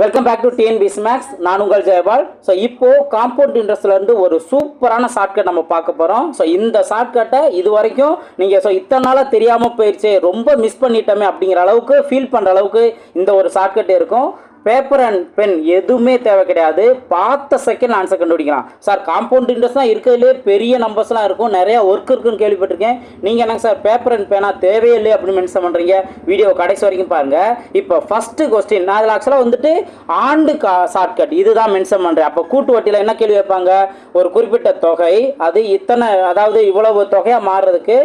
Welcome back to TNPS maths நான் உங்கள் Jayapal. So இப்போது காம்பவுண்ட் இன்ட்ரெஸ்ட்லேருந்து ஒரு சூப்பரான ஷார்ட்கட் நம்ம பார்க்க போகிறோம் ஸோ இந்த ஷார்ட்கட்டை இது வரைக்கும் நீங்கள் ஸோ இத்தனை நாளாக தெரியாமல் போயிடுச்சு ரொம்ப மிஸ் பண்ணிட்டோமே அப்படிங்கிற அளவுக்கு ஃபீல் பண்ணுற அளவுக்கு இந்த ஒரு ஷார்ட்கட் இருக்கும். பேப்பர் அண்ட் பென் எதுவுமே தேவை கிடையாது. பார்த்த செகண்ட் ஆன்சர் கண்டுபிடிக்கலாம். சார் காம்பவுண்ட் இன்ட்ரெஸ்ட் தான் இருக்கிறதுலே பெரிய நம்பர்ஸ்லாம் இருக்கும். நிறைய ஒர்க் இருக்குன்னு கேள்விப்பட்டிருக்கேன். நீங்கள் என்னங்க சார் பேப்பர் அண்ட் பேனா தேவையில்லை அப்படின்னு மென்ஷன் பண்ணுறீங்க வீடியோ கடைசி வரைக்கும் பாருங்கள் இப்போ ஃபஸ்ட்டு கொஸ்டின் நான் அதில் ஆக்சுவலாக வந்துட்டு ஆண்டு கா ஷார்ட்கட் இதுதான் மென்ஷன் பண்ணுறேன் அப்போ கூட்டு வட்டியில் என்ன கேள்வி வைப்பாங்க ஒரு குறிப்பிட்ட தொகை. அது இத்தனை அதாவது இவ்வளவு தொகையாக மாறுறதுக்கு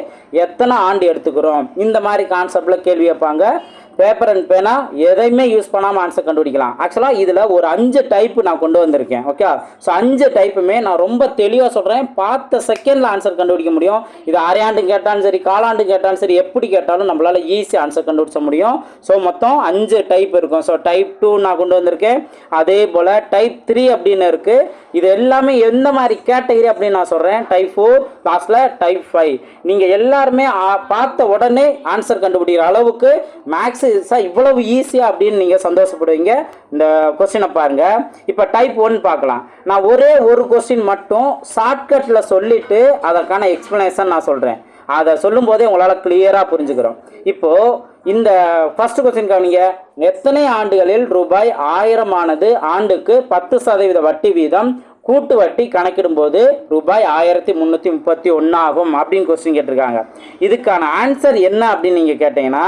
எத்தனை ஆண்டு எடுத்துக்கிறோம்? இந்த மாதிரி கான்செப்டில் கேள்வி வைப்பாங்க பேப்பர் அண்ட் பேனா எதையுமே யூஸ் பண்ணாமல் ஆன்சர் கண்டுபிடிக்கலாம். ஆக்சுவலாக இதில் ஒரு அஞ்சு டைப்பு நான் கொண்டு வந்திருக்கேன். ஓகே ஸோ அஞ்சு டைப்புமே நான் ரொம்ப தெளிவாக சொல்கிறேன் பார்த்த செகண்டில் ஆன்சர் கண்டுபிடிக்க முடியும். இது அரையாண்டு கேட்டாலும் சரி காலாண்டு கேட்டாலும் சரி எப்படி கேட்டாலும் நம்மளால் ஈஸி ஆன்சர் கண்டுபிடிச்ச முடியும். ஸோ மொத்தம் அஞ்சு டைப் இருக்கும். ஸோ டைப் டூ நான் கொண்டு வந்திருக்கேன். அதே போல் டைப் த்ரீ அப்படின்னு இருக்குது இது எல்லாமே எந்த மாதிரி கேட்டகரி அப்படின்னு நான் சொல்கிறேன் டைப் ஃபோர் லாஸ்ட்டில் டைப் ஃபைவ் நீங்கள் எல்லாருமே பார்த்த உடனே ஆன்சர் கண்டுபிடிக்கிற அளவுக்கு மேக்ஸ் சார் இவ்வளவு ஈஸியாக அப்படின்னு நீங்கள் சந்தோஷப்படுவீங்க. இந்த கொஸ்டினை பாருங்கள் இப்போ டைப் ஒன் பார்க்கலாம். நான் ஒரே ஒரு கொஸ்டின் மட்டும் ஷார்ட்கட்டில் சொல்லிவிட்டு அதற்கான எக்ஸ்ப்ளனேஷன் நான் சொல்கிறேன் அதை சொல்லும்போதே உங்களால் கிளியராக புரிஞ்சுக்கிறோம். இப்போது இந்த ஃபர்ஸ்ட் கொஸ்டின் கவனிங்க. எத்தனை ஆண்டுகளில் ரூபாய் ஆயிரம் ஆனது ஆண்டுக்கு பத்து சதவீத வட்டி வீதம்? கூட்டு வட்டி கணக்கிடும்போது ரூபாய் ஆயிரத்தி முந்நூற்றி முப்பத்தி ஒன்று ஆகும் அப்படின்னு கொஸ்டின் கேட்டிருக்காங்க. இதுக்கான ஆன்சர் என்ன அப்படின்னு நீங்கள் கேட்டிங்கன்னா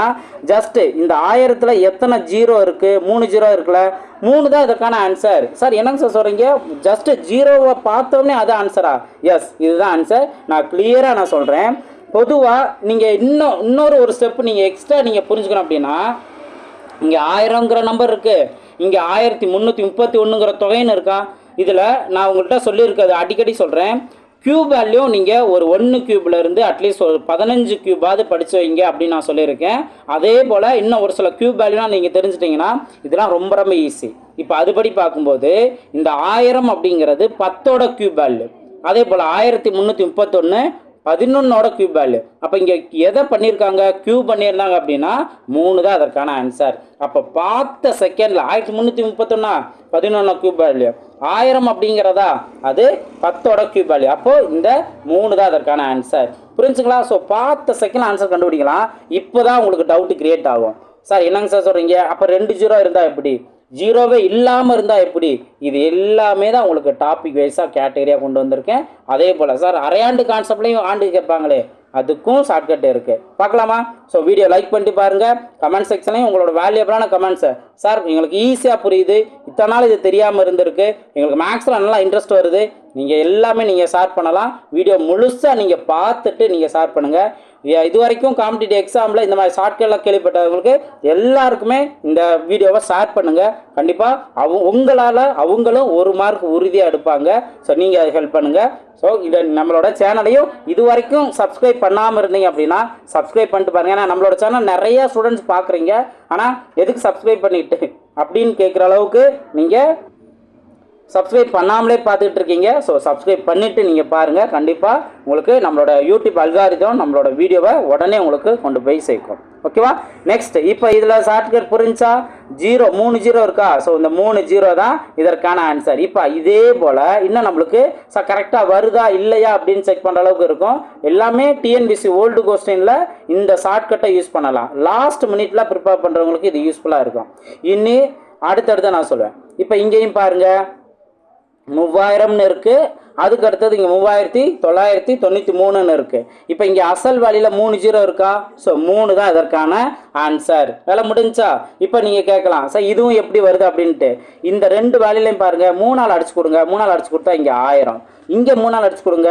ஜஸ்ட்டு இந்த ஆயிரத்தில் எத்தனை ஜீரோ இருக்குது மூணு ஜீரோ இருக்குல்ல? மூணு தான் இதற்கான ஆன்சர் சார் என்னங்க சார் சொல்கிறீங்க ஜஸ்ட்டு ஜீரோவை பார்த்தோன்னே அது ஆன்சரா எஸ் இதுதான் ஆன்சர் நான் கிளியராக நான் சொல்கிறேன் பொதுவாக நீங்கள் இன்னும் இன்னொரு ஒரு ஸ்டெப் நீங்கள் எக்ஸ்ட்ரா நீங்கள் புரிஞ்சுக்கணும் அப்படின்னா இங்கே ஆயிரங்கிற நம்பர் இருக்குது இங்கே ஆயிரத்தி முந்நூற்றி முப்பத்தி ஒன்றுங்கிற தொகைன்னு இருக்கா? இதில் நான் உங்கள்கிட்ட சொல்லியிருக்கிறது அடிக்கடி சொல்கிறேன் கியூப் வேல்யூ நீங்கள் ஒரு ஒன்று கியூப்லேருந்து அட்லீஸ்ட் ஒரு பதினஞ்சு கியூபாவது படிச்சு வைங்க அப்படின்னு நான் சொல்லியிருக்கேன். அதே போல் இன்னும் ஒரு சில கியூப் வேல்யூலாம் நீங்கள் தெரிஞ்சிட்டிங்கன்னா இதெல்லாம் ரொம்ப ரொம்ப ஈஸி இப்போ அதுபடி பார்க்கும்போது இந்த ஆயிரம் அப்படிங்கிறது பத்தோட கியூப் வேல்யூ அதே போல் ஆயிரத்தி முந்நூற்றி முப்பத்தொன்று பதினொன்னோட கியூப் வேல்யூ அப்போ இங்கே எதை பண்ணியிருக்காங்க கியூ பண்ணியிருந்தாங்க அப்படின்னா மூணு தான் அதற்கான ஆன்சர் அப்போ பார்த்த செகண்டில் ஆயிரத்தி முந்நூற்றி முப்பத்தொன்னா பதினொன்று கியூப் வேல்யூ ஆயிரம் அப்படிங்கிறதா? அது பத்தோட கியூப் வேல்யூ அப்போது இந்த மூணு தான் அதற்கான ஆன்சர் புரிஞ்சுங்களா? ஸோ பார்த்த செகண்ட் ஆன்சர் கண்டுபிடிக்கலாம். இப்போ தான் உங்களுக்கு டவுட் கிரியேட் ஆகும். சார் என்னங்க சார் சொல்கிறீங்க அப்போ ரெண்டு ஜீரோ இருந்தால் எப்படி? ஜீரோவே இல்லாமல் இருந்தால் எப்படி? இது எல்லாமே தான் உங்களுக்கு டாபிக் வைஸாக கேட்டகரியாக கொண்டு வந்திருக்கேன். அதே போல் சார் அரையாண்டு கான்செப்ட்லையும் ஆண்டு கேட்பாங்களே அதுக்கும் ஷார்ட்கட் இருக்குது பார்க்கலாமா? ஸோ வீடியோ லைக் பண்ணிட்டு பாருங்கள் கமெண்ட் செக்ஷன்லையும் உங்களோட வேல்யூபிளான கமெண்ட்ஸை சார் எங்களுக்கு ஈஸியாக புரியுது. இத்தனை நாள் இது தெரியாமல் இருந்திருக்கு. எங்களுக்கு மேக்ஸில் நல்லா இன்ட்ரெஸ்ட் வருது. நீங்கள் எல்லாமே நீங்கள் ஷேர் பண்ணலாம். வீடியோ முழுசாக நீங்கள் பார்த்துட்டு நீங்கள் ஷேர் பண்ணுங்கள் இது வரைக்கும் காம்படிட்டிவ் எக்ஸாமில் இந்த மாதிரி ஷார்ட்கட்லாம் கேள்விப்பட்டவங்களுக்கு எல்லாருக்குமே இந்த வீடியோவை ஷேர் பண்ணுங்கள் கண்டிப்பாக அவங்க உங்களால் அவங்களும் ஒரு மார்க் உறுதியாக எடுப்பாங்க. ஸோ நீங்கள் அதை ஹெல்ப் பண்ணுங்கள் ஸோ இதை நம்மளோட சேனலையும் இது வரைக்கும் சப்ஸ்கிரைப் பண்ணாமல் இருந்தீங்க அப்படின்னா சப்ஸ்கிரைப் பண்ணிட்டு பாருங்கள் ஏன்னா நம்மளோட சேனல் நிறையா ஸ்டூடெண்ட்ஸ் பார்க்குறீங்க. ஆனால் எதுக்கு சப்ஸ்கிரைப் பண்ணிட்டு? அப்படின்னு கேட்குற அளவுக்கு நீங்கள் சப்ஸ்கிரைப் பண்ணாமலே பார்த்துட்டு இருக்கீங்க ஸோ சப்ஸ்கிரைப் பண்ணிவிட்டு நீங்கள் பாருங்கள் கண்டிப்பாக உங்களுக்கு நம்மளோட யூடியூப் அல்காரிதம் நம்மளோட வீடியோவை உடனே உங்களுக்கு கொண்டு போய் சேர்க்கும். ஓகேவா நெக்ஸ்ட் இப்போ இதில் ஷார்ட்கட் புரிஞ்சா ஜீரோ மூணு ஜீரோ இருக்கா? ஸோ இந்த மூணு ஜீரோ தான் இதற்கான ஆன்சர் இப்போ இதே போல் இன்னும் நம்மளுக்கு ச கரெக்டாக வருதா இல்லையா அப்படின்னு செக் பண்ணுற அளவுக்கு இருக்கும். எல்லாமே டிஎன்பிசி ஓல்டு கொஸ்டினில் இந்த ஷார்ட்கட்டை யூஸ் பண்ணலாம். லாஸ்ட் மினிட்ல ப்ரிப்பேர் பண்ணுறவங்களுக்கு இது யூஸ்ஃபுல்லாக இருக்கும். இனி அடுத்தடுத்து நான் சொல்லுவேன் இப்போ இங்கேயும் பாருங்கள் மூவாயிரம்னு இருக்குது அதுக்கு அடுத்தது இங்கே மூவாயிரத்தி தொள்ளாயிரத்தி தொண்ணூற்றி மூணுன்னு இருக்குது இப்போ இங்கே அசல் வேலையில் மூணு ஜீரோ இருக்கா? ஸோ மூணு தான் இதற்கான ஆன்சர் வேலை முடிஞ்சா? இப்போ நீங்கள் கேட்கலாம். சார் இதுவும் எப்படி வருது அப்படின்ட்டு. இந்த ரெண்டு வேலையிலையும் பாருங்கள் மூணால் அடிச்சு கொடுங்க. மூணால் அடிச்சு கொடுத்தா இங்கே ஆயிரம். இங்கே மூணால் அடிச்சு கொடுங்க.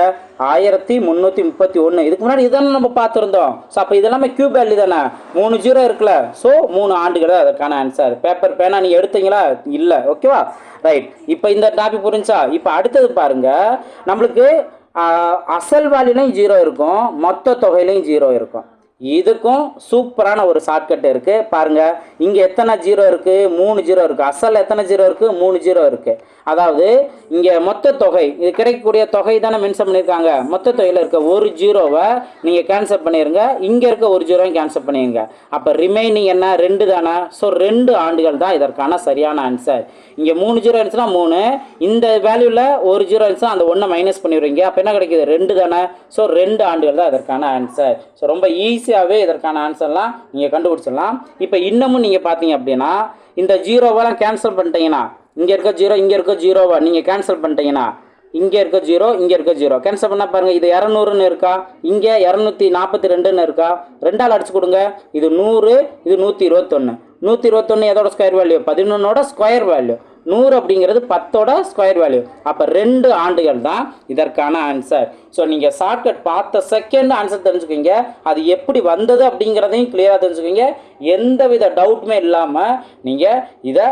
ஆயிரத்தி முந்நூற்றி முப்பத்தி ஒன்று இதுக்கு முன்னாடி இதெல்லாம் நம்ம பார்த்துருந்தோம். ஸோ அப்போ இதெல்லாமே கியூப் வேல்யூ தானே? மூணு ஜீரோ இருக்குல்ல. ஸோ மூணு ஆண்டுகள் தான் அதற்கான ஆன்சர் பேப்பர் பேனா நீங்கள் எடுத்தீங்களா? இல்லை. ஓகேவா ரைட் இப்போ இந்த டாபிக் புரிஞ்சா? இப்போ அடுத்தது பாருங்கள் நம்மளுக்கு அசல் வேல்யூலையும் ஜீரோ இருக்கும் மொத்த தொகையிலையும் ஜீரோ இருக்கும். இதுக்கும் சூப்பரான ஒரு ஷார்ட்கட் இருக்குது பாருங்கள் இங்கே எத்தனை ஜீரோ இருக்குது மூணு ஜீரோ இருக்குது அசல் எத்தனை ஜீரோ இருக்குது மூணு ஜீரோ இருக்குது அதாவது இங்கே மொத்த தொகை இது கிடைக்கக்கூடிய தொகை தானே மென்ஷன் பண்ணியிருக்காங்க. மொத்த தொகையில் இருக்க ஒரு ஜீரோவை நீங்கள் கேன்சல் பண்ணிடுங்க இங்கே இருக்க ஒரு ஜீரோவை கேன்சல் பண்ணிடுங்க அப்போ ரிமைனிங் என்ன? ரெண்டு தானே. ஸோ ரெண்டு ஆண்டுகள் தான் இதற்கான சரியான ஆன்சர் இங்கே மூணு ஜீரோ இருந்துச்சுன்னா மூணு. இந்த வேல்யூவில் ஒரு ஜீரோ இருந்துச்சுன்னா அந்த ஒன்றை மைனஸ் பண்ணிடுவீங்க. அப்போ என்ன கிடைக்குது? ரெண்டு தானே. ஸோ ரெண்டு ஆண்டுகள் தான் இதற்கான ஆன்சர் ஸோ ரொம்ப ஈஸியாகவே இதற்கான ஆன்சர்லாம் நீங்கள் கண்டுபிடிச்சிடலாம். இப்போ இன்னமும் நீங்கள் பார்த்தீங்க அப்படின்னா இந்த ஜீரோவெல்லாம் கேன்சல் பண்ணிட்டீங்கன்னா இங்கே இருக்க ஜீரோ இங்கே இருக்க ஜீரோவை நீங்கள் கேன்சல் பண்ணிட்டீங்கன்னா இங்கே இருக்க ஜீரோ இங்கே இருக்க ஜீரோ கேன்சல் பண்ணால் பாருங்கள் இது இரநூறுன்னு இருக்கா? இங்கே இரநூத்தி நாற்பத்தி ரெண்டுன்னு இருக்கா? ரெண்டால் அடிச்சு கொடுங்க. இது நூறு இது நூற்றி இருபத்தொன்று நூற்றி இருபத்தொன்று எதோட ஸ்கொயர் வேல்யூ பதினொன்னோட ஸ்கொயர் வேல்யூ நூறு அப்படிங்கிறது பத்தோட ஸ்கொயர் வேல்யூ அப்போ ரெண்டு ஆண்டுகள் தான் இதற்கான ஆன்சர் ஸோ நீங்கள் ஷார்ட்கட் பார்த்த செகண்ட் ஆன்சர் தெரிஞ்சுக்கோங்க அது எப்படி வந்தது அப்படிங்கிறதையும் கிளியராக எந்த வித டவுட்டுமே இல்லாமல் நீங்கள் இதை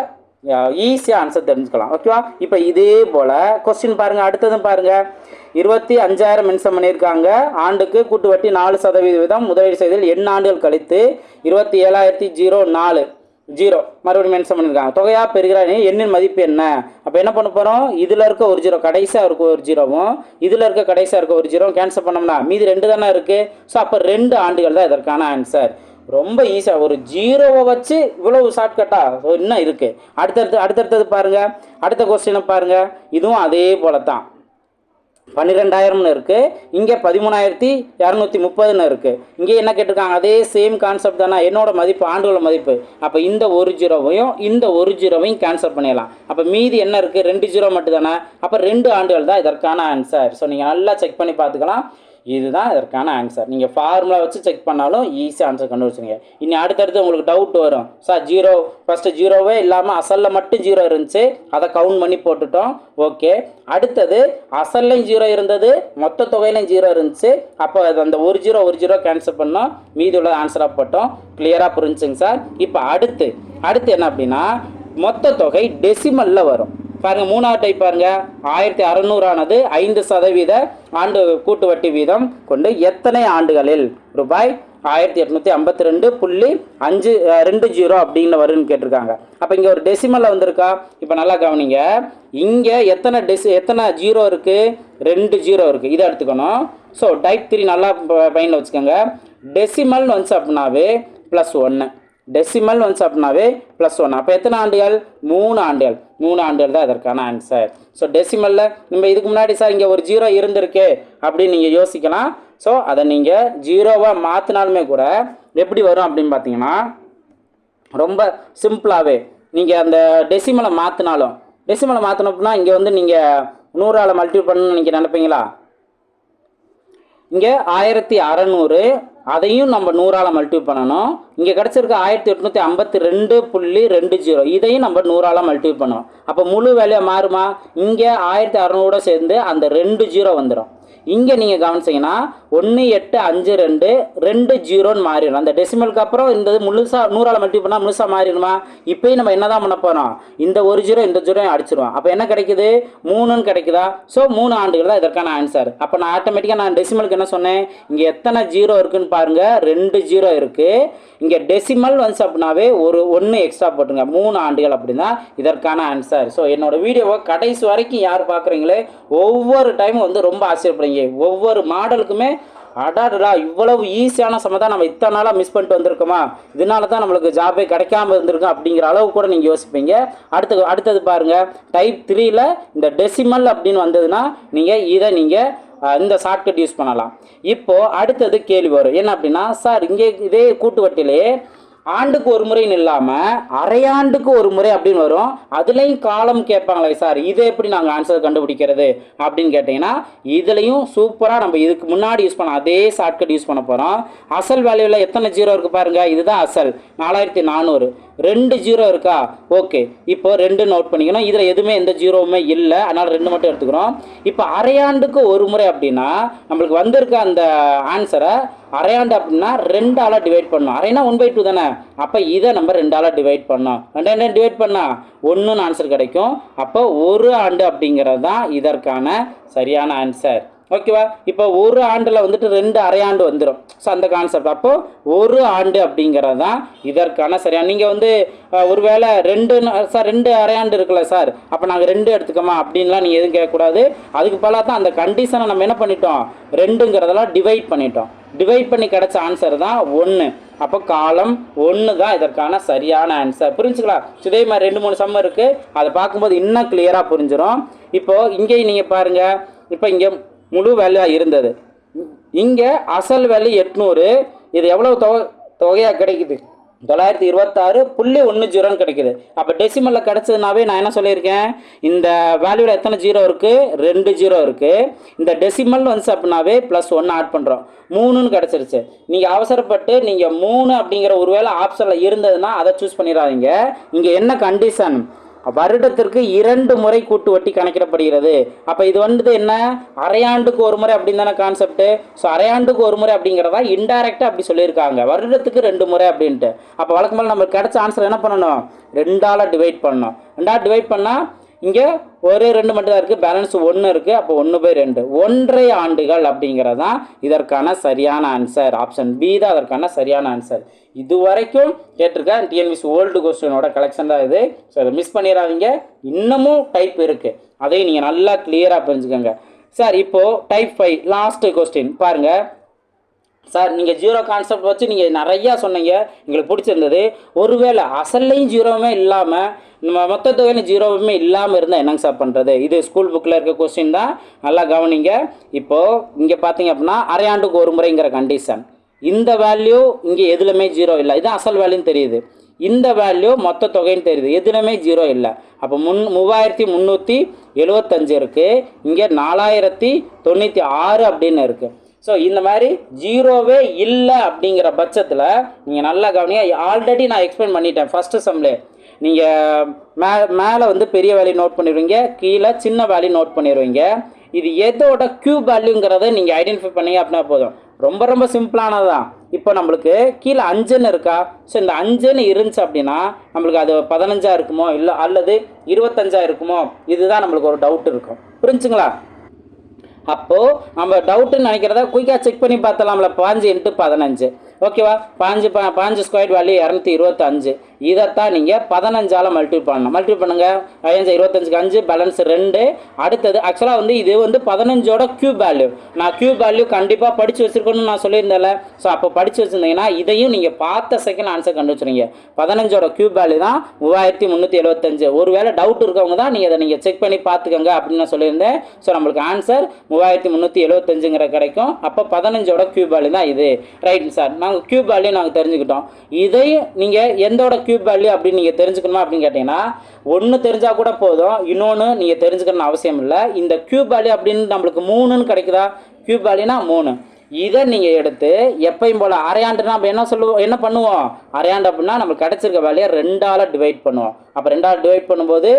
ஈஸியாக ஆன்சர் தெரிஞ்சுக்கலாம். ஓகேவா இப்போ இதே போல் கொஸ்டின் பாருங்கள் அடுத்ததும் பாருங்கள் இருபத்தி அஞ்சாயிரம் மென்ஷன் பண்ணியிருக்காங்க. ஆண்டுக்கு கூட்டு வட்டி நாலு சதவீதம். முதலீடு செய்தல் எண்ணு ஆண்டுகள் கழித்து இருபத்தி ஏழாயிரத்தி ஜீரோ நாலு. ஜீரோ. மறுபடியும் மென்ஷன் பண்ணியிருக்காங்க. தொகையாக பெறுகிறார் எண்ணின் மதிப்பு என்ன? அப்போ என்ன பண்ண போகிறோம் இதில் இருக்க ஒரு ஜீரோ. கடைசியாக இருக்க ஒரு ஜீரோவும் இதில் இருக்க கடைசியாக இருக்க ஒரு ஜீரோவும் கேன்சல் பண்ணோம்னா மீதி ரெண்டு தானே இருக்குது ஸோ அப்போ ரெண்டு ஆண்டுகள் தான் இதற்கான ஆன்சர் ரொம்ப ஈஸியாக ஒரு ஜீரோவை வச்சு இவ்வளவு ஷார்ட்கட்டாக ஸோ இன்னும் இருக்குது அடுத்தடுத்து அடுத்தடுத்தது பாருங்கள் அடுத்த கொஸ்டினை பாருங்கள் இதுவும் அதே போல தான் பன்னிரெண்டாயிரம்னு இருக்குது இங்கே பதிமூணாயிரத்தி இரநூத்தி முப்பதுன்னு இருக்குது இங்கே என்ன கேட்டிருக்காங்க? அதே சேம் கான்செப்ட் தானே? என்னோட மதிப்பு ஆண்டோட மதிப்பு. அப்போ இந்த ஒரு ஜீரோவையும் இந்த ஒரு ஜீரோவையும் கேன்சல் பண்ணிடலாம். அப்போ மீதி என்ன இருக்குது ரெண்டு ஜீரோ மட்டும் தானே அப்போ ரெண்டு ஆண்டுகள் தான் இதற்கான ஆன்சர் ஸோ நீங்கள் நல்லா செக் பண்ணி பார்த்துக்கலாம். இதுதான் இதற்கான ஆன்சர் நீங்கள் ஃபார்முலா வச்சு செக் பண்ணாலும் ஈஸியாக ஆன்சர் கண்டுபிடிச்சிங்க இனி அடுத்தடுத்து உங்களுக்கு டவுட் வரும். சார் ஜீரோ ஃபஸ்ட்டு ஜீரோவே இல்லாமல் அசலில் மட்டும் ஜீரோ இருந்துச்சு. அதை கவுண்ட் பண்ணி போட்டுட்டோம். ஓகே அடுத்தது அசல்லையும் ஜீரோ இருந்தது. மொத்த தொகையிலையும் ஜீரோ இருந்துச்சு. அப்போ அது அந்த ஒரு ஜீரோ ஒரு ஜீரோ கேன்சல் பண்ணோம். மீதி உள்ள ஆன்சராக போட்டோம். கிளியராக புரிஞ்சுங்க சார். இப்போ அடுத்து அடுத்து என்ன அப்படின்னா மொத்த தொகை டெசிமலில் வரும். பாருங்க மூணாவது டைப் பாருங்க. ஆயிரத்தி அறநூறானது ஐந்து சதவீத ஆண்டு கூட்டு வட்டி வீதம் கொண்டு எத்தனை ஆண்டுகளில்? ரூபாய் ஆயிரத்தி எட்நூற்றி ஐம்பத்தி ரெண்டு புள்ளி அஞ்சு ரெண்டு ஜீரோ அப்படின்னு வரும்னு கேட்டிருக்காங்க. அப்போ இங்கே ஒரு டெசிமலில் வந்திருக்கா? இப்போ நல்லா கவனிங்க. இங்கே எத்தனை டெசி எத்தனை ஜீரோ இருக்குது ரெண்டு ஜீரோ இருக்குது இதை எடுத்துக்கணும். ஸோ டைப் த்ரீ நல்லா பையனில் வச்சுக்கோங்க. டெசிமல்னு வந்துச்சு அப்படின்னாவே ப்ளஸ் ஒன்று டெசிமல் ஒன்ஸ் அப்படின்னாவே ப்ளஸ் ஒன் அப்போ எத்தனை ஆண்டுகள்? மூணு ஆண்டுகள். மூணு ஆண்டுகள் தான் அதற்கான ஆன்சர் ஸோ டெசிமலில் நம்ம இதுக்கு முன்னாடி சார் இங்கே ஒரு ஜீரோ இருந்திருக்கு அப்படின்னு நீங்கள் யோசிக்கலாம். ஸோ அதை நீங்கள் ஜீரோவாக மாற்றினாலுமே கூட எப்படி வரும் அப்படின்னு பார்த்தீங்கன்னா ரொம்ப சிம்பிளாகவே நீங்கள் அந்த டெசிமலை மாற்றினாலும் டெசிமலை மாற்றணும் இங்கே வந்து நீங்கள் நூறால் மல்டிபிள் பண்ணணும்னு நீங்கள் நினைப்பீங்களா? இங்கே ஆயிரத்தி அறநூறு அதையும் நம்ம நூறால் மல்டிபிள் பண்ணணும். இங்கே கிடச்சிருக்க ஆயிரத்தி எட்நூற்றி ஐம்பத்தி ரெண்டு புள்ளி ரெண்டு ஜீரோ. இதையும் நம்ம நூறால் மல்டிபிள் பண்ணுவோம் அப்போ முழு வேலையாக மாறுமா? இங்கே ஆயிரத்தி அறநூறோட சேர்ந்து அந்த ரெண்டு ஜீரோ வந்துடும் இங்கே நீங்கள் கவனிச்சிங்கன்னா ஒன்று எட்டு அஞ்சு ரெண்டு ரெண்டு ஜீரோன்னு மாறிடும். அந்த டெசிமலுக்கு அப்புறம் இந்த முழுசாக நூறால் மல்டி பண்ணால் முழுசாக மாறிடுமா? இப்போயும் நம்ம என்ன தான் பண்ண போகிறோம் இந்த ஒரு ஜீரோ இந்த ஜீரோ அடிச்சிருவோம். அப்போ என்ன கிடைக்குது? மூணுன்னு கிடைக்குதா? ஸோ மூணு ஆண்டுகள் தான் இதற்கான ஆன்சர் அப்போ நான் ஆட்டோமேட்டிக்காக நான் டெசிமலுக்கு என்ன சொன்னேன்? இங்கே எத்தனை ஜீரோ இருக்குன்னு பாருங்கள் ரெண்டு ஜீரோ இருக்குது இங்கே டெசிமல் வந்துச்சு அப்படின்னாவே ஒரு ஒன்று எக்ஸ்ட்ரா போட்டுங்க மூணு ஆண்டுகள் அப்படின்னா இதற்கான ஆன்சர் ஸோ என்னோடய வீடியோவை கடைசி வரைக்கும் யார் பார்க்குறீங்களே ஒவ்வொரு டைமும் வந்து ரொம்ப ஆச்சரியப்படுறீங்க. ஒவ்வொரு மாடலுக்குமே அடாடா இவ்வளவு ஈஸியான சம தான் நம்ம இத்தனை நாளாக மிஸ் பண்ணிட்டு வந்திருக்கோமா? இதனால தான் நம்மளுக்கு ஜாபே கிடைக்காம இருந்திருக்கும் அப்படிங்கிற அளவு கூட நீங்கள் யோசிப்பீங்க. அடுத்து அடுத்தது பாருங்கள் டைப் த்ரீயில் இந்த டெசிமல் அப்படின்னு வந்ததுன்னா நீங்கள் இதை நீங்கள் இந்த ஷார்ட்கட் யூஸ் பண்ணலாம். இப்போது அடுத்தது கேள்வி வரும். என்ன அப்படின்னா சார் இங்கே இதே கூட்டு வட்டிலே ஆண்டுக்கு ஒரு முறைன்னு இல்லாமல் அரையாண்டுக்கு ஒரு முறை அப்படின்னு வரும். அதுலேயும் காலம் கேட்பாங்களே சார் இதை எப்படி நாங்கள் ஆன்சர் கண்டுபிடிக்கிறது அப்படின்னு கேட்டிங்கன்னா இதுலேயும் சூப்பராக நம்ம இதுக்கு முன்னாடி யூஸ் பண்ண அதே ஷார்ட்கட் யூஸ் பண்ண போகிறோம் அசல் வேல்யூவில் எத்தனை ஜீரோ இருக்குது பாருங்கள் இதுதான் அசல். நாலாயிரத்தி நானூறு. ரெண்டு ஜீரோ இருக்கா? ஓகே இப்போ ரெண்டு நோட் பண்ணிக்கணும். இதில் எதுவுமே எந்த ஜீரோவுமே இல்லை. அதனால் ரெண்டு மட்டும் எடுத்துக்கிறோம். இப்போ அரையாண்டுக்கு ஒரு முறை அப்படின்னா நம்மளுக்கு வந்திருக்க அந்த ஆன்சரை அரையாண்டு அப்படின்னா ரெண்டால் டிவைட் பண்ணணும். அரைனா ஒன் பை டூ தானே? அப்போ இதை நம்ம ரெண்டால் டிவைட் பண்ணோம் ரெண்டு ரெண்டு டிவைட் பண்ணால் ஒன்றுன்னு ஆன்சர் கிடைக்கும். அப்போ ஒரு ஆண்டு அப்படிங்கிறது தான் இதற்கான சரியான ஆன்சர் ஓகேவா? இப்போ ஒரு ஆண்டில் வந்துட்டு ரெண்டு அரையாண்டு வந்துடும் ஸோ அந்த கான்செப்ட் அப்போது ஒரு ஆண்டு அப்படிங்கிறது தான் இதற்கான சரியான நீங்கள் வந்து ஒருவேளை ரெண்டு சார் ரெண்டு அரையாண்டு இருக்குல்ல சார் அப்போ நாங்கள் ரெண்டு எடுத்துக்கோமா அப்படின்லாம் நீங்கள் எதுவும் கேட்கக்கூடாது. அதுக்கு பல தான் அந்த கண்டிஷனை நம்ம என்ன பண்ணிட்டோம்? ரெண்டுங்கிறதெல்லாம் டிவைட் பண்ணிட்டோம். டிவைட் பண்ணி கிடச்ச ஆன்சர் தான் ஒன்று அப்போ காலம் ஒன்று தான் இதற்கான சரியான ஆன்சர் புரிஞ்சுக்கலாம் இதே மாதிரி ரெண்டு மூணு சம்மர் இருக்குது அதை பார்க்கும்போது இன்னும் கிளியராக புரிஞ்சிடும் இப்போது இங்கேயும் நீங்கள் பாருங்கள் இப்போ இங்கே முழு வேல்யூவாக இருந்தது. இங்கே அசல் வேல்யூ எட்நூறு இது எவ்வளோ தொகை தொகையாக கிடைக்குது? தொள்ளாயிரத்தி இருபத்தாறு புள்ளி ஒன்று ஜீரோன்னு கிடைக்குது. அப்போ டெசிமலில் கிடச்சதுனாவே நான் என்ன சொல்லியிருக்கேன்? இந்த வேல்யூவில் எத்தனை ஜீரோ இருக்குது ரெண்டு ஜீரோ இருக்குது இந்த டெசிமல் வந்துச்சு அப்படின்னாவே ப்ளஸ் ஒன்று ஆட் பண்ணுறோம் மூணுன்னு கிடச்சிருச்சு. நீங்கள் அவசரப்பட்டு நீங்கள் மூணு அப்படிங்கிற ஒரு வேளை ஆப்ஷனில் இருந்ததுன்னா அதை சூஸ் பண்ணிடாதீங்க. இங்கே என்ன கண்டிஷன் வருடத்திற்கு இரண்டு முறை கூட்டு வட்டி கணக்கிடப்படுகிறது. அப்போ இது வந்து என்ன? அரையாண்டுக்கு ஒரு முறை அப்படின்னு தானே கான்செப்ட் ஸோ அரையாண்டுக்கு ஒரு முறை அப்படிங்கிறதா இன்டைரக்டாக அப்படி சொல்லியிருக்காங்க. வருடத்துக்கு ரெண்டு முறை அப்படின்ட்டு. அப்போ வழக்கமாக நம்மளுக்கு கிடச்ச ஆன்சர் என்ன பண்ணணும்? ரெண்டால் டிவைட் பண்ணணும். ரெண்டாக டிவைட் பண்ணால் இங்கே ஒரு ரெண்டு மட்டும் தான் இருக்குது பேலன்ஸ் ஒன்று இருக்குது அப்போ ஒன்று பை ரெண்டு. ஒன்றரை ஆண்டுகள் அப்படிங்கிறது தான் இதற்கான சரியான ஆன்சர் ஆப்ஷன் பி தான் அதற்கான சரியான ஆன்சர் இது வரைக்கும் கேட்டிருக்கேன் டிஎன்பிசி ஓல்டு கொஸ்டினோட கலெக்ஷன் தான் இது. ஸோ அதை மிஸ் பண்ணிடாதீங்க. இன்னமும் டைப் இருக்குது அதையும் நீங்கள் நல்லா கிளியராக புரிஞ்சுக்கோங்க. சார் இப்போது டைப் ஃபைவ் லாஸ்ட்டு கொஸ்டின் பாருங்கள் சார் நீங்கள் ஜீரோ கான்செப்ட் வச்சு நீங்கள் நிறையா சொன்னீங்க எங்களுக்கு பிடிச்சிருந்தது. ஒருவேளை அசல்லையும் ஜீரோவுமே இல்லாமல் நம்ம மொத்த தொகையில ஜீரோவுமே இல்லாமல் இருந்தால் என்னங்க சார் பண்ணுறது இது ஸ்கூல் புக்கில் இருக்க கொஸ்டின் தான். நல்லா கவனிங்க. இப்போது இங்கே பார்த்தீங்க அப்படின்னா அரையாண்டுக்கு ஒரு முறைங்கிற கண்டிஷன் இந்த வேல்யூ இங்கே எதுலையுமே ஜீரோ இல்லை. இதுதான் அசல் வேல்யூன்னு தெரியுது. இந்த வேல்யூ மொத்த தொகைன்னு தெரியுது. எதுலையுமே ஜீரோ இல்லை. அப்போ முன் மூவாயிரத்தி முந்நூற்றி எழுபத்தஞ்சு இருக்குது இங்கே நாலாயிரத்தி தொண்ணூற்றி ஆறு அப்படின்னு இருக்குது ஸோ இந்த மாதிரி ஜீரோவே இல்லை அப்படிங்கிற பட்சத்தில் நீங்கள் நல்லா கவனிங்க. ஆல்ரெடி நான் எக்ஸ்பிளைன் பண்ணிட்டேன் ஃபஸ்ட்டு சம்லே நீங்கள் மே மேலே வந்து பெரிய வேல்யூ நோட் பண்ணிடுவீங்க கீழே சின்ன வேல்யூ நோட் பண்ணிடுவீங்க. இது எதோட கியூ வேல்யூங்கிறத நீங்கள் ஐடென்டிஃபை பண்ணீங்க அப்படின்னா போதும். ரொம்ப ரொம்ப சிம்பிளானது தான் இப்போ நம்மளுக்கு கீழே அஞ்சுன்னு இருக்கா? ஸோ இந்த அஞ்சுன்னு இருந்துச்சு அப்படின்னா நம்மளுக்கு அது பதினஞ்சா இருக்குமோ? இல்லை அல்லது இருபத்தஞ்சா இருக்குமோ? இதுதான் நம்மளுக்கு ஒரு டவுட் இருக்கும். புரிஞ்சுங்களா? அப்போது நம்ம டவுட்டுன்னு நினைக்கிறத குயிக்காக செக் பண்ணி பார்த்தலாம்ல. பாஞ்சு இன்ட்டு பதினஞ்சு. ஓகேவா? பாஞ்சு பா பாஞ்சு ஸ்கொயர் வேல்யூ இரநூத்தி இருபத்தஞ்சு. இதைத்தான் நீங்கள் பதினஞ்சால் மல்டிபிள் பண்ணணும். மல்டிபிள் பண்ணுங்கள் ஐயஞ்சு இருபத்தஞ்சுக்கு அஞ்சு பேலன்ஸ் ரெண்டு. அடுத்தது ஆக்சுவலாக வந்து இது வந்து பதினஞ்சோட கியூப் வேல்யூ நான் கியூப் வேல்யூ கண்டிப்பாக படித்து வச்சிருக்கணும்னு நான் சொல்லியிருந்தேன்ல. ஸோ அப்போ படித்து வச்சுருந்தீங்கன்னா இதையும் நீங்கள் பார்த்த செகண்ட் ஆன்சர் கண்டுபிடிச்சிருங்க பதினஞ்சோட கியூப் வேல்யூ தான் மூவாயிரத்தி முந்நூற்றி எழுபத்தஞ்சு ஒருவேளை டவுட் இருக்கவங்க தான் நீங்கள் அதை நீங்கள் செக் பண்ணி பார்த்துக்கோங்க அப்படின்னு நான் சொல்லியிருந்தேன். ஸோ நம்மளுக்கு ஆன்சர் மூவாயிரத்தி முந்நூற்றி எழுபத்தஞ்சுங்கிற கிடைக்கும். அப்போ பதினஞ்சோட கியூப் வேல்யூ தான் இது. ரைட் சார் நாங்கள் கியூப் வேல்யூ நாங்கள் தெரிஞ்சுக்கிட்டோம். இதையும் நீங்கள் எந்தோட கியூப் வேல்யூ அப்படின்னு நீங்கள் தெரிஞ்சுக்கணுமா அப்படின்னு கேட்டிங்கன்னா ஒன்று தெரிஞ்சால் கூட போதும் இன்னொன்று நீங்கள் தெரிஞ்சுக்கணும்னு அவசியம் இல்லை. இந்த கியூப் வேல்யூ அப்படின்னு நம்மளுக்கு மூணுன்னு கிடைக்குதா? கியூப் வேல்யூனா மூணு. இதை நீங்கள் எடுத்து எப்பயும் போல் அரையாண்டுனா நம்ம என்ன சொல்லுவோம் என்ன பண்ணுவோம்? அரையாண்டு அப்படின்னா நம்மளுக்கு கிடச்சிருக்க வேலையை ரெண்டால் டிவைட் பண்ணுவோம். அப்போ ரெண்டால் டிவைட் பண்ணும்போது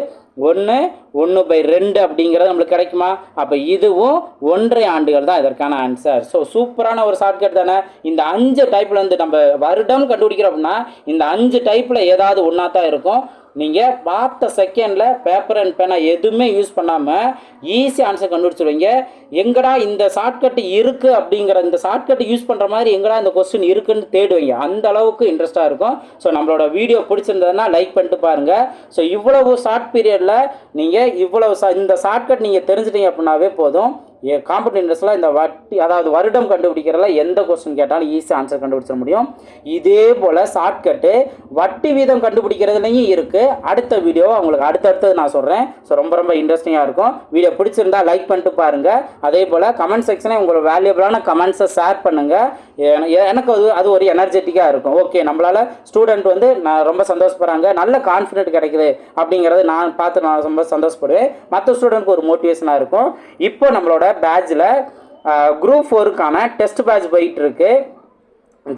ஒன்று ஒன்று பை ரெண்டு அப்படிங்கிறது நம்மளுக்கு கிடைக்குமா? அப்போ இதுவும் ஒன்றரை ஆண்டுகள் தான் இதற்கான ஆன்சர் ஸோ சூப்பரான ஒரு ஷார்ட்கட் தானே? இந்த அஞ்சு டைப்பில் வந்து நம்ம வருடம் கண்டுபிடிக்கிறோம் அப்படின்னா இந்த அஞ்சு டைப்பில் ஏதாவது ஒன்றா தான் இருக்கும். நீங்கள் பார்த்த செகண்டில் பேப்பர் அண்ட் பேனா எதுவுமே யூஸ் பண்ணாமல் ஈஸி ஆன்சர் கண்டுபிடிச்சிருவீங்க எங்கடா இந்த ஷார்ட்கட் இருக்குது அப்படிங்கிற இந்த ஷார்ட்கட் யூஸ் பண்ணுற மாதிரி எங்கடா இந்த கொஸ்டின் இருக்குன்னு தேடுவீங்க. அந்த அளவுக்கு இன்ட்ரெஸ்ட்டாக இருக்கும். ஸோ நம்மளோட வீடியோ பிடிச்சிருந்ததுன்னா லைக் பண்ணிட்டு பாருங்கள் ஸோ இவ்வளவு ஷார்ட் பீரியடில் நீங்கள் இவ்வளவு சா- இந்த ஷார்ட்கட் நீங்கள் தெரிஞ்சிட்டீங்க அப்படின்னாவே போதும். காம்பவுண்ட் இன்ட்ரெஸ்ட்லாம் இந்த வட்டி அதாவது வருடம் கண்டுபிடிக்கிறதுல எந்த கொஸ்டின் கேட்டாலும் ஈஸி ஆன்சர் கண்டுபிடிச்சிட முடியும். இதே போல் ஷார்ட்கட்டு வட்டி வீதம் கண்டுபிடிக்கிறதுலையும் இருக்குது அடுத்த வீடியோ உங்களுக்கு அடுத்தடுத்தது நான் சொல்கிறேன் ஸோ ரொம்ப ரொம்ப இன்ட்ரெஸ்டிங்காக இருக்கும். வீடியோ பிடிச்சிருந்தா லைக் பண்ணிட்டு பாருங்கள் அதே போல் கமெண்ட் செக்ஷனே உங்களோட வேல்யூபிளான கமெண்ட்ஸை ஷேர் பண்ணுங்கள் எனக்கு அது அது ஒரு எனர்ஜெட்டிக்காக இருக்கும். ஓகே நம்மளால் ஸ்டூடெண்ட் வந்து நான் ரொம்ப சந்தோஷப்படுறாங்க. நல்ல கான்ஃபிடென்ட் கிடைக்குது அப்படிங்கிறது நான் பார்த்து நான் ரொம்ப சந்தோஷப்படுவேன். மற்ற ஸ்டூடெண்ட்க்கு ஒரு மோட்டிவேஷனாக இருக்கும். இப்போ நம்மளோட பேட்சில் குரூப் ஃபோருக்கான டெஸ்ட் பேட்ச் போயிட்டு இருக்குது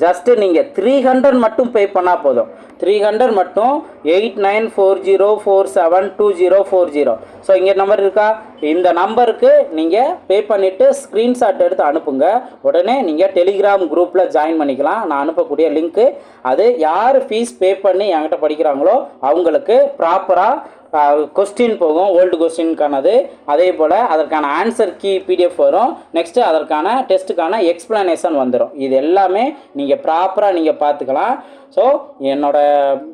ஜஸ்ட்டு நீங்கள் த்ரீ ஹண்ட்ரட் மட்டும் பே பண்ணால் போதும். த்ரீ ஹண்ட்ரட் மட்டும் eight nine four zero four seven two zero four zero so இங்கே நம்பர் இருக்கா? இந்த நம்பருக்கு நீங்கள் பே பண்ணிவிட்டு ஸ்க்ரீன்ஷாட் எடுத்து அனுப்புங்க. உடனே நீங்கள் டெலிகிராம் குரூப்பில் ஜாயின் பண்ணிக்கலாம். நான் அனுப்பக்கூடிய லிங்க்கு அது யார் ஃபீஸ் பே பண்ணி என்கிட்ட படிக்கிறாங்களோ அவங்களுக்கு ப்ராப்பராக கொஸ்டின் போகும் ஓல்டு கொஸ்டினுக்கானது அதே போல் அதற்கான ஆன்சர் கீ பிடிஎஃப் வரும். நெக்ஸ்ட்டு அதற்கான டெஸ்ட்டுக்கான எக்ஸ்ப்ளனேஷன் வந்துடும் இது எல்லாமே நீங்கள் ப்ராப்பராக நீங்கள் பார்த்துக்கலாம். ஸோ என்னோட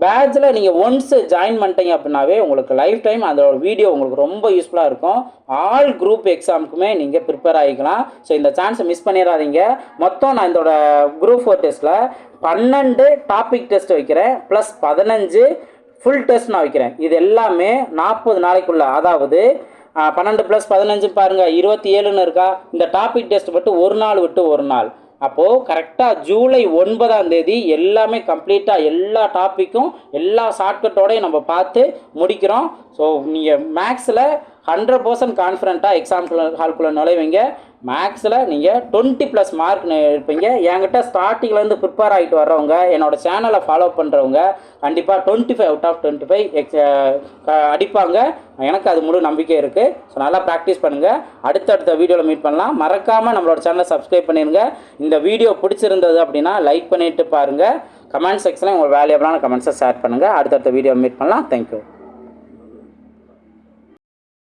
பேட்சில் நீங்கள் ஒன்ஸ் ஜாயின் பண்ணிட்டீங்க அப்படின்னாவே உங்களுக்கு லைஃப் டைம் அதோட வீடியோ உங்களுக்கு ரொம்ப யூஸ்ஃபுல்லாக இருக்கும். ஆல் குரூப் எக்ஸாமுக்குமே நீங்கள் ப்ரிப்பேர் ஆகிக்கலாம். ஸோ இந்த சான்ஸை மிஸ் பண்ணிடாதீங்க. மொத்தம் நான் இதோட குரூப் ஃபோர் டெஸ்ட்டில் பன்னெண்டு டாபிக் டெஸ்ட் வைக்கிறேன். ப்ளஸ் பதினஞ்சு ஃபுல் டெஸ்ட் நான் வைக்கிறேன். இது எல்லாமே நாற்பது நாளைக்குள்ள. அதாவது பன்னெண்டு ப்ளஸ் பதினஞ்சு பாருங்கள் இருபத்தி ஏழுன்னு இருக்கா? இந்த டாபிக் டெஸ்ட் விட்டு ஒரு நாள் விட்டு ஒரு நாள். அப்போது கரெக்டாக ஜூலை ஒன்பதாம் தேதி எல்லாமே கம்ப்ளீட்டாக எல்லா டாப்பிக்கும் எல்லா ஷார்ட்கட்டோடையும் நம்ம பார்த்து முடிக்கிறோம். ஸோ நீங்கள் மேக்ஸில் ஹண்ட்ரட் பர்சன்ட் கான்ஃபிடண்ட்டாக எக்ஸாம் ஹால்குள்ளே நுழைவீங்க. மேக்ஸில் நீங்கள் டுவெண்ட்டி ப்ளஸ் மார்க் இருப்பீங்க என்கிட்ட ஸ்டார்டிங்லேருந்து ப்ரிப்பேர் ஆகிட்டு வர்றவங்க என்னோட சேனலை ஃபாலோ பண்ணுறவங்க கண்டிப்பாக twenty five out of twenty five X அடிப்பாங்க. எனக்கு அது முழு நம்பிக்கை இருக்குது ஸோ நல்லா ப்ராக்டிஸ் பண்ணுங்கள் அடுத்தடுத்த வீடியோவில் மீட் பண்ணலாம். மறக்காமல் நம்மளோட சேனலை சப்ஸ்கிரைப் பண்ணிடுங்க இந்த வீடியோ பிடிச்சிருந்தது அப்படின்னா லைக் பண்ணிவிட்டு பாருங்கள் கமெண்ட் செக்ஷனில் உங்கள் வேல்யூபிளான கமெண்ட்ஸை ஷேர் பண்ணுங்கள் அடுத்தடுத்த வீடியோ மீட் பண்ணலாம். தேங்க்யூ